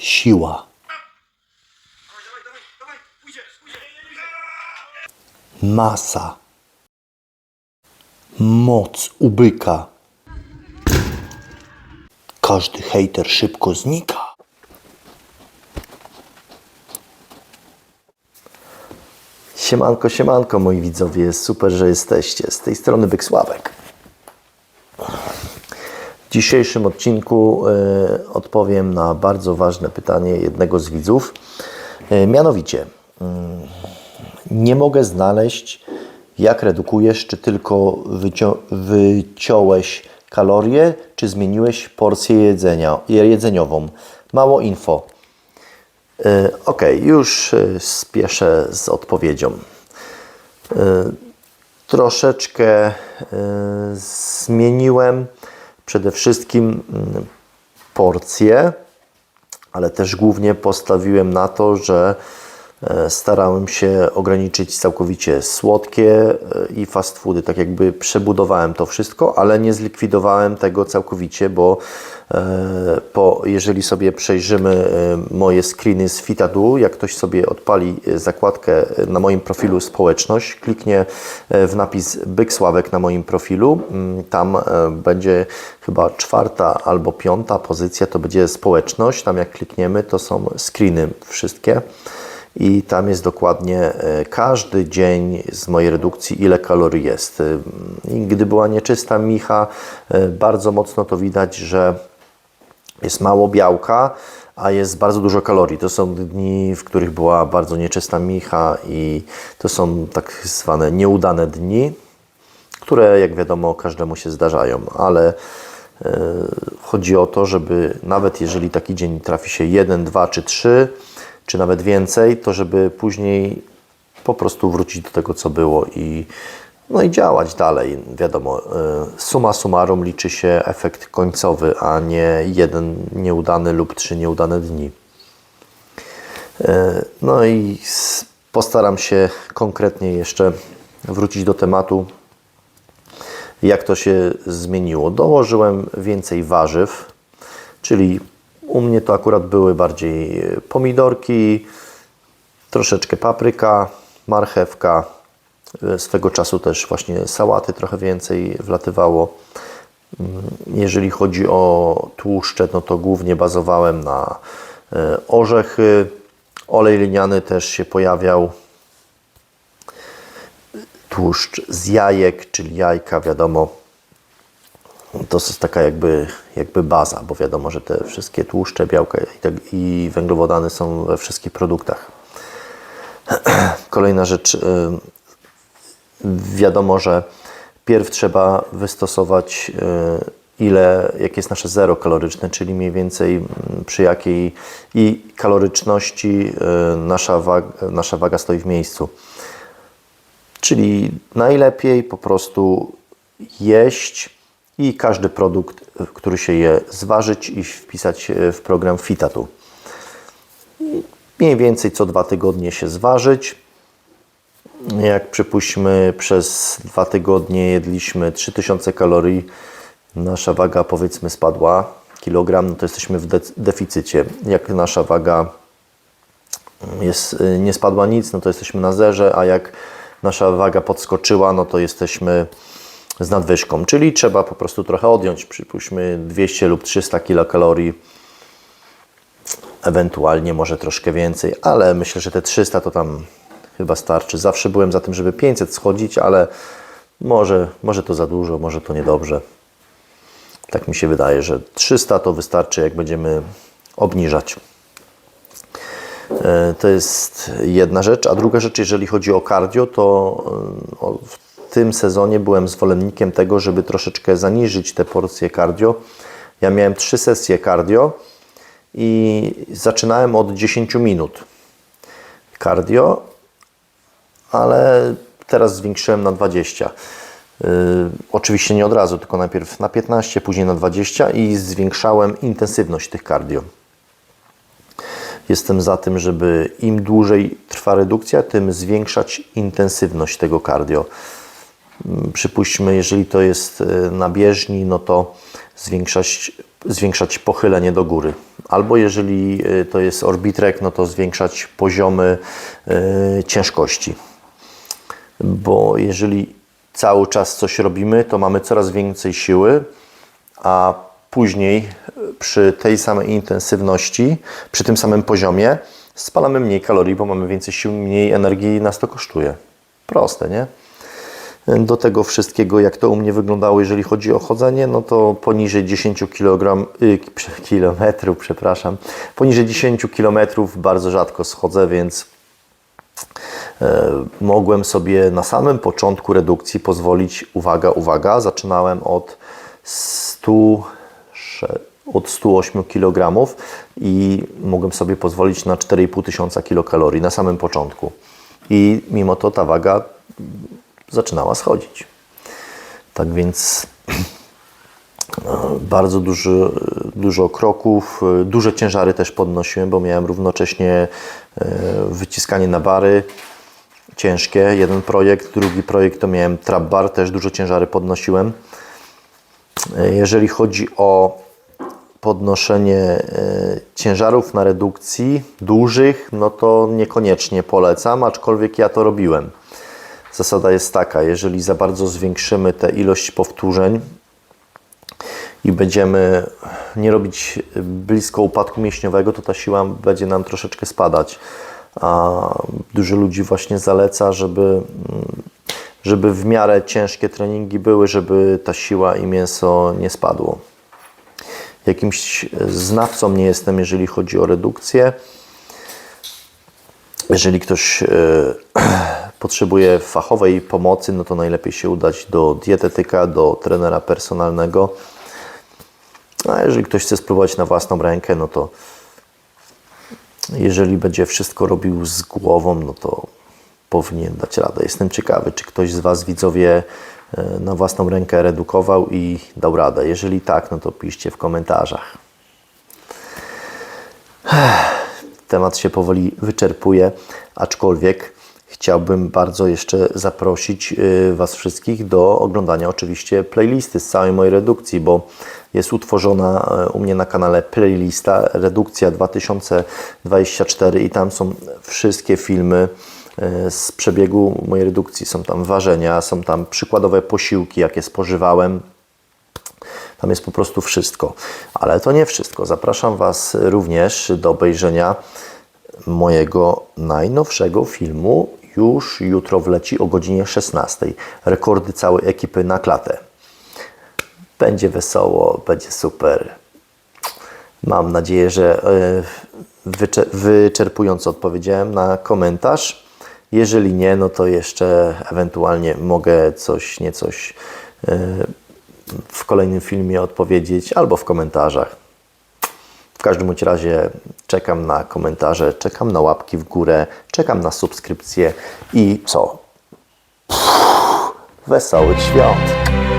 Siła. Masa. Moc u byka. Każdy hejter szybko znika. Siemanko, siemanko moi widzowie, super, że jesteście. Z tej strony Byk Sławek. W dzisiejszym odcinku e, odpowiem na bardzo ważne pytanie jednego z widzów. E, mianowicie, mm, nie mogę znaleźć, jak redukujesz, czy tylko wycio- wyciąłeś kalorie, czy zmieniłeś porcję jedzenia, jedzeniową. Mało info. E, Ok, już spieszę z odpowiedzią. Troszeczkę zmieniłem przede wszystkim mm, porcje, ale też głównie postawiłem na to, że starałem się ograniczyć całkowicie słodkie e, i fast foody. Tak jakby przebudowałem to wszystko, ale nie zlikwidowałem tego całkowicie, bo e, po, jeżeli sobie przejrzymy e, moje screeny z Fitadu, jak ktoś sobie odpali e, zakładkę na moim profilu społeczność, kliknie e, w napis Byk Sławek na moim profilu, mm, tam e, będzie chyba czwarta albo piąta pozycja, to będzie społeczność. Tam jak klikniemy, to są screeny wszystkie. I tam jest dokładnie e, każdy dzień z mojej redukcji, ile kalorii jest. E, I gdy była nieczysta micha, e, bardzo mocno to widać, że jest mało białka, a jest bardzo dużo kalorii. To są dni, w których była bardzo nieczysta micha i to są tak zwane nieudane dni, które jak wiadomo każdemu się zdarzają, ale chodzi o to, żeby nawet jeżeli taki dzień trafi się jeden, dwa czy trzy, czy nawet więcej, to żeby później po prostu wrócić do tego, co było i, no i działać dalej. Wiadomo, e, suma summarum liczy się efekt końcowy, a nie jeden nieudany lub trzy nieudane dni. E, No i postaram się konkretnie jeszcze wrócić do tematu, jak to się zmieniło. Dołożyłem więcej warzyw, czyli u mnie to akurat były bardziej e, pomidorki, troszeczkę papryka, marchewka. E, Swego czasu też właśnie sałaty trochę więcej wlatywało. Mm, Jeżeli chodzi o tłuszcze, no to głównie bazowałem na e, orzechy. Olej liniany też się pojawiał. Tłuszcz z jajek, czyli jajka, wiadomo, to jest taka jakby, jakby baza, bo wiadomo, że te wszystkie tłuszcze, białka i, tak, węglowodany są we wszystkich produktach. Kolejna rzecz, y, wiadomo, że pierw trzeba wystosować y, ile, jakie jest nasze zero kaloryczne, czyli mniej więcej mm, przy jakiej i kaloryczności y, nasza waga, nasza waga stoi w miejscu. Czyli najlepiej po prostu jeść i każdy produkt, który się je, zważyć i wpisać e, w program Fitatu. Mniej więcej co dwa tygodnie się zważyć. Jak przypuśćmy przez dwa tygodnie jedliśmy 3000 kalorii, nasza waga powiedzmy spadła kilogram, no to jesteśmy w de- deficycie. Jak nasza waga jest, y, nie spadła nic, no to jesteśmy na zerze, a jak nasza waga podskoczyła, no to jesteśmy z nadwyżką, czyli trzeba po prostu trochę odjąć, przypuśćmy 200 lub 300 kilokalorii, ewentualnie może troszkę więcej, ale myślę, że te 300 to tam chyba starczy. Zawsze byłem za tym, żeby 500 schodzić, ale może, może to za dużo, może to niedobrze. Tak mi się wydaje, że 300 to wystarczy, jak będziemy obniżać. E, To jest jedna rzecz. A druga rzecz, jeżeli chodzi o cardio, to e, tym sezonie byłem zwolennikiem tego, żeby troszeczkę zaniżyć te porcje cardio. Ja miałem trzy sesje cardio i zaczynałem od 10 minut cardio, ale teraz zwiększyłem na 20. Yy, oczywiście nie od razu, tylko najpierw na 15, później na 20 i zwiększałem intensywność tych cardio. Jestem za tym, żeby im dłużej trwa redukcja, tym zwiększać intensywność tego cardio. Przypuśćmy, jeżeli to jest e, na bieżni, no to zwiększać zwiększać pochylenie do góry. Albo jeżeli y, to jest orbitrek, no to zwiększać poziomy y, ciężkości. Bo jeżeli cały czas coś robimy, to mamy coraz więcej siły, a później przy tej samej intensywności, przy tym samym poziomie spalamy mniej kalorii, bo mamy więcej sił, mniej energii nas to kosztuje. Proste, nie? Do tego wszystkiego, jak to u mnie wyglądało, jeżeli chodzi o chodzenie, no to poniżej 10 kg, y, kilometrów, przepraszam, poniżej 10 km bardzo rzadko schodzę, więc e, mogłem sobie na samym początku redukcji pozwolić, uwaga, uwaga, zaczynałem od 100, sze- od 108 kg i mogłem sobie pozwolić na 4,5 tysiąca kilokalorii na samym początku. I mimo to ta waga zaczynała schodzić. Tak więc e, bardzo duży, dużo kroków, e, duże ciężary też podnosiłem, bo miałem równocześnie e, wyciskanie na bary ciężkie, jeden projekt, drugi projekt to miałem trap bar, też dużo ciężary podnosiłem. Jeżeli chodzi o podnoszenie ciężarów na redukcji dużych, no to niekoniecznie polecam, aczkolwiek ja to robiłem. Zasada jest taka, jeżeli za bardzo zwiększymy tę ilość powtórzeń i będziemy nie robić blisko upadku mięśniowego, to ta siła będzie nam troszeczkę spadać. A dużo ludzi właśnie zaleca, żeby, żeby w miarę ciężkie treningi były, żeby ta siła i mięso nie spadło. Jakimś znawcą nie jestem, jeżeli chodzi o redukcję. Jeżeli ktoś e, potrzebuje fachowej pomocy, no to najlepiej się udać do dietetyka, do trenera personalnego. A jeżeli ktoś chce spróbować na własną rękę, no to jeżeli będzie wszystko robił z głową, no to powinien dać radę. Jestem ciekawy, czy ktoś z Was, widzowie, e, na własną rękę redukował i dał radę. Jeżeli tak, no to piszcie w komentarzach. Temat się powoli wyczerpuje, aczkolwiek chciałbym bardzo jeszcze zaprosić y, Was wszystkich do oglądania oczywiście playlisty z całej mojej redukcji, bo jest utworzona y, u mnie na kanale playlista Redukcja 2024 i tam są wszystkie filmy y, z przebiegu mojej redukcji. Są tam ważenia, są tam przykładowe posiłki, jakie spożywałem, tam jest po prostu wszystko. Ale to nie wszystko. Zapraszam Was również do obejrzenia mojego najnowszego filmu. Już jutro wleci o godzinie 16. Rekordy całej ekipy na klatę. Będzie wesoło, będzie super. Mam nadzieję, że e, wycze- wyczerpująco odpowiedziałem na komentarz. Jeżeli nie, no to jeszcze ewentualnie mogę coś, niecoś e, w kolejnym filmie odpowiedzieć albo w komentarzach. W każdym bądź razie czekam na komentarze, czekam na łapki w górę, czekam na subskrypcję i co? Wesołych świąt!